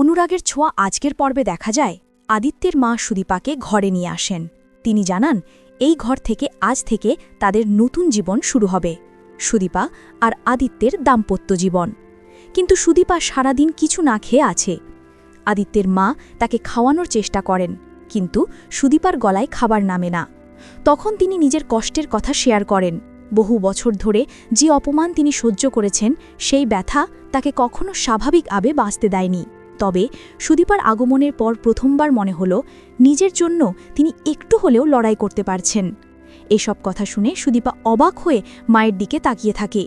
অনুরাগের ছোঁয়া আজকের পর্বে দেখা যায়, আদিত্যের মা সুদীপাকে ঘরে নিয়ে আসেন। তিনি জানান, এই ঘর থেকে আজ থেকে তাদের নতুন জীবন শুরু হবে, সুদীপা আর আদিত্যের দাম্পত্য জীবন। কিন্তু সুদীপা সারাদিন কিছু না খেয়ে আছে। আদিত্যের মা তাকে খাওয়ানোর চেষ্টা করেন, কিন্তু সুদীপার গলায় খাবার নামে না। তখন তিনি নিজের কষ্টের কথা শেয়ার করেন। বহু বছর ধরে যে অপমান তিনি সহ্য করেছেন, সেই ব্যথা তাকে কখনো স্বাভাবিক আবে বাঁচতে দেয়নি। তবে সুদীপার আগমনের পর প্রথমবার মনে হল নিজের জন্য তিনি একটু হলেও লড়াই করতে পারছেন। এসব কথা শুনে সুদীপা অবাক হয়ে মায়ের দিকে তাকিয়ে থাকে।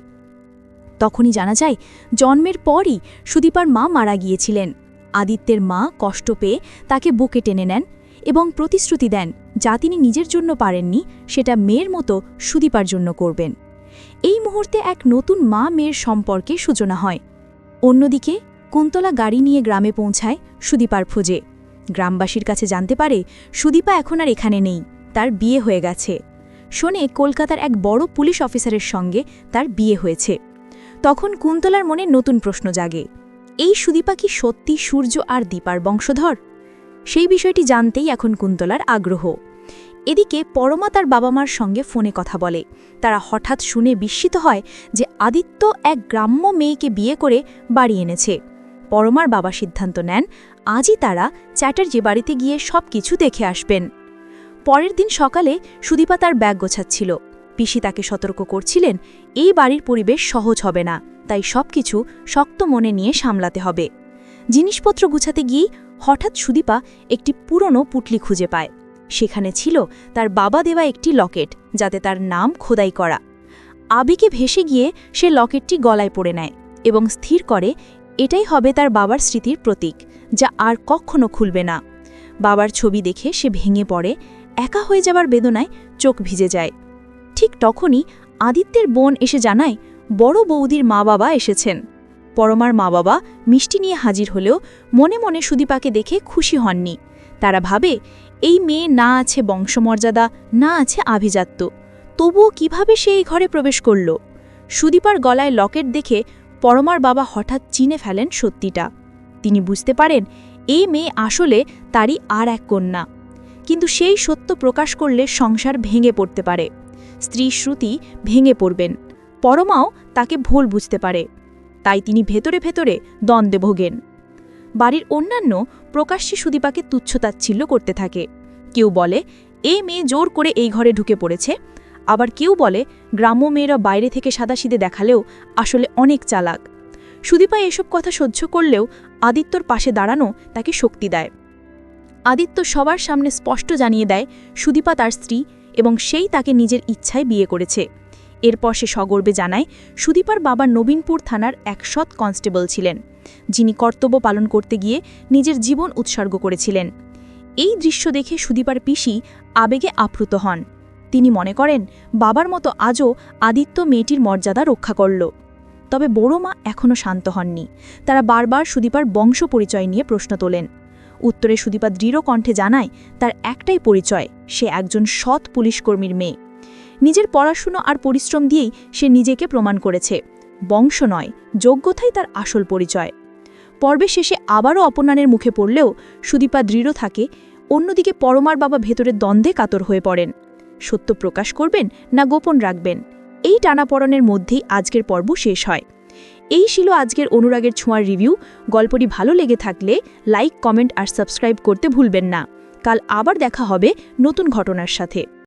তখনই জানা যায়, জন্মের পরই সুদীপার মা মারা গিয়েছিলেন। আদিত্যের মা কষ্ট পেয়ে তাকে বুকে টেনে নেন এবং প্রতিশ্রুতি দেন, যা তিনি নিজের জন্য পারেননি, সেটা মেয়ের মতো সুদীপার জন্য করবেন। এই মুহূর্তে এক নতুন মা মেয়ের সম্পর্কে সূচনা হয়। অন্যদিকে কুন্তলা গাড়ি নিয়ে গ্রামে পৌঁছায় সুদীপার খোঁজে। গ্রামবাসীর কাছে জানতে পারে, সুদীপা এখন আর এখানে নেই, তার বিয়ে হয়ে গেছে। শোনে, কলকাতার এক বড় পুলিশ অফিসারের সঙ্গে তার বিয়ে হয়েছে। তখন কুন্তলার মনে নতুন প্রশ্ন জাগে, এই সুদীপা কি সত্যি সূর্য আর দীপার বংশধর? সেই বিষয়টি জানতেই এখন কুন্তলার আগ্রহ। এদিকে পরমা তার বাবা মার সঙ্গে ফোনে কথা বলে। তারা হঠাৎ শুনে বিস্মিত হয় যে আদিত্য এক গ্রাম্য মেয়েকে বিয়ে করে বাড়ি এনেছে। পরমার বাবা সিদ্ধান্ত নেন, আজই তারা চ্যাটার্জি বাড়িতে গিয়ে সব কিছু দেখে আসবেন। পরের দিন সকালে সুদীপা তার ব্যাগ গোছাচ্ছিল। পিসি তাকে সতর্ক করছিলেন, এই বাড়ির পরিবেশ সহজ হবে না, তাই সবকিছু শক্ত মনে নিয়ে সামলাতে হবে। জিনিসপত্র গুছাতে গিয়েই হঠাৎ সুদীপা একটি পুরনো পুটলি খুঁজে পায়। সেখানে ছিল তার বাবা দেওয়া একটি লকেট, যাতে তার নাম খোদাই করা। আবেগে ভেসে গিয়ে সে লকেটটি গলায় পড়ে নেয় এবং স্থির করে এটাই হবে তার বাবার স্মৃতির প্রতীক, যা আর কখনো খুলবে না। বাবার ছবি দেখে সে ভেঙে পড়ে, একা হয়ে যাবার বেদনায় চোখ ভিজে যায়। ঠিক তখনই আদিত্যের বোন এসে জানায়, বড় বৌদির মা বাবা এসেছেন। পরমার মা বাবা মিষ্টি নিয়ে হাজির হলেও মনে মনে সুদীপাকে দেখে খুশি হননি। তারা ভাবে, এই মেয়ে না আছে বংশমর্যাদা, না আছে আভিজাত্য। তবুও কীভাবে সে এই ঘরে প্রবেশ করল? সুদীপার গলায় লকেট দেখে পরমার বাবা হঠাৎ চিনে ফেলেন সত্যিটা। তিনি বুঝতে পারেন, এই মেয়ে আসলে তারই আর এক কন্যা। কিন্তু সেই সত্য প্রকাশ করলে সংসার ভেঙে পড়তে পারে। স্ত্রী শ্রুতি ভেঙে পড়বেন। পরমাও তাকে ভুল বুঝতে পারে। তাই তিনি ভেতরে ভেতরে দ্বন্দ্বে ভোগেন। বাড়ির অন্যান্য প্রকাশ্যে সুদীপাকে তুচ্ছতাচ্ছিল্য করতে থাকে। কেউ বলে, এই মেয়ে জোর করে এই ঘরে ঢুকে পড়েছে। আবার কেউ বলে গ্রাম্য মেয়েরা বাইরে থেকে সাদাসিদে দেখালেও আসলে অনেক চালাক। সুদীপা এসব কথা সহ্য করলেও আদিত্যর পাশে দাঁড়ানো তাকে শক্তি দেয়। আদিত্য সবার সামনে স্পষ্ট জানিয়ে দেয় সুদীপা তার স্ত্রী এবং সেই তাকে নিজের ইচ্ছায় বিয়ে করেছে। এরপর সে সগর্বে জানায়, সুদীপার বাবা নবীনপুর থানার এক সৎ কনস্টেবল ছিলেন, যিনি কর্তব্য পালন করতে গিয়ে নিজের জীবন উৎসর্গ করেছিলেন। এই দৃশ্য দেখে সুদীপার পিসি আবেগে আপ্লুত হন। তিনি মনে করেন, বাবার মতো আজও আদিত্য মেয়েটির মর্যাদা রক্ষা করল। তবে বড় মা এখনও শান্ত হননি। তারা বারবার সুদীপার বংশ পরিচয় নিয়ে প্রশ্ন তোলেন। উত্তরে সুদীপা দৃঢ় কণ্ঠে জানায়, তার একটাই পরিচয়, সে একজন সৎ পুলিশকর্মীর মেয়ে। নিজের পড়াশুনো আর পরিশ্রম দিয়েই সে নিজেকে প্রমাণ করেছে। বংশ নয়, যোগ্যতাই তার আসল পরিচয়। পর্বে শেষে আবারও অপনানের মুখে পড়লেও সুদীপা দৃঢ় থাকে, অন্যদিকে পরমার বাবা ভেতরে দ্বন্দ্বে কাতর হয়ে পড়েন। সত্য প্রকাশ করবেন না গোপন রাখবেন? এই টানাপড়নের মধ্যেই আজকের পর্ব শেষ হয়। এই ছিল আজকের অনুরাগের ছোঁয়ার রিভিউ। গল্পটি ভালো লেগে থাকলে লাইক, কমেন্ট আর সাবস্ক্রাইব করতে ভুলবেন না। কাল আবার দেখা হবে নতুন ঘটনার সাথে।